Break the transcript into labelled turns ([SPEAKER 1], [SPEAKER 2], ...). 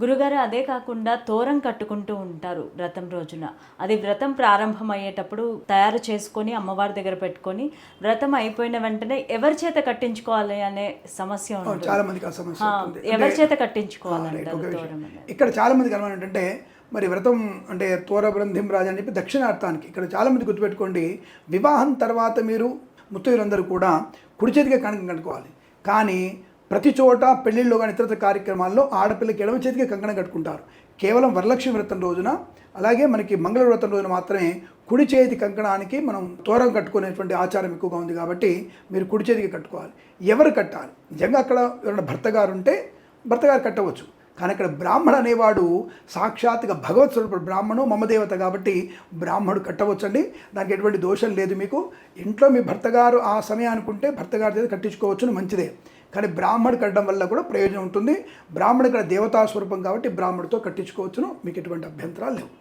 [SPEAKER 1] గురుగారు అదే కాకుండా తోరం కట్టుకుంటూ ఉంటారు వ్రతం రోజున. అది వ్రతం ప్రారంభం అయ్యేటప్పుడు తయారు చేసుకొని అమ్మవారి దగ్గర పెట్టుకొని వ్రతం అయిపోయిన వెంటనే ఎవరి చేత కట్టించుకోవాలి అనే సమస్య ఉంటుంది
[SPEAKER 2] చాలా మందికి
[SPEAKER 1] ఎవరి చేత అనేది?
[SPEAKER 2] ఇక్కడ చాలా మందికి అనుమానం ఏంటంటే మరి వ్రతం అంటే తోర బృంధిం రాజు అని చెప్పి దక్షిణార్థానికి ఇక్కడ చాలా మంది గుర్తుపెట్టుకోండి వివాహం తర్వాత మీరు ముత్తైదులందరూ కూడా కుడి చేతికే కణకం కట్టుకోవాలి. కానీ ప్రతి చోట పెళ్ళిళ్ళు కానీ ఇతరత్ర కార్యక్రమాల్లో ఆడపిల్లకి ఎడమ చేతికి కంకణం కట్టుకుంటారు. కేవలం వరలక్ష్మి వ్రతం రోజున అలాగే మనకి మంగళ వ్రతం రోజున మాత్రమే కుడి చేతి కంకణానికి మనం తోరం కట్టుకునేటువంటి ఆచారం ఎక్కువగా ఉంది కాబట్టి మీరు కుడి చేతికి కట్టుకోవాలి. ఎవరు కట్టాలి? నిజంగా అక్కడ ఎవరైనా భర్త గారు ఉంటే భర్త గారు కట్టవచ్చు. కానీ అక్కడ బ్రాహ్మణ అనేవాడు సాక్షాత్గా భగవత్ స్వరూపుడు బ్రాహ్మణు మమదేవత కాబట్టి బ్రాహ్మణుడు కట్టవచ్చండి. దానికి ఎటువంటి దోషం లేదు మీకు. ఇంట్లో మీ భర్త గారు ఆ సమయానుకుంటే భర్తగారు భర్త గారి చేత కట్టించుకోవచ్చును మంచిదే. కానీ బ్రాహ్మడు కట్టడం వల్ల కూడా ప్రయోజనం ఉంటుంది. బ్రాహ్మడు ఇక్కడ దేవతా స్వరూపం కాబట్టి బ్రాహ్మడితో కట్టించుకోవచ్చును. మీకు ఎటువంటి అభ్యంతరాలు లేవు.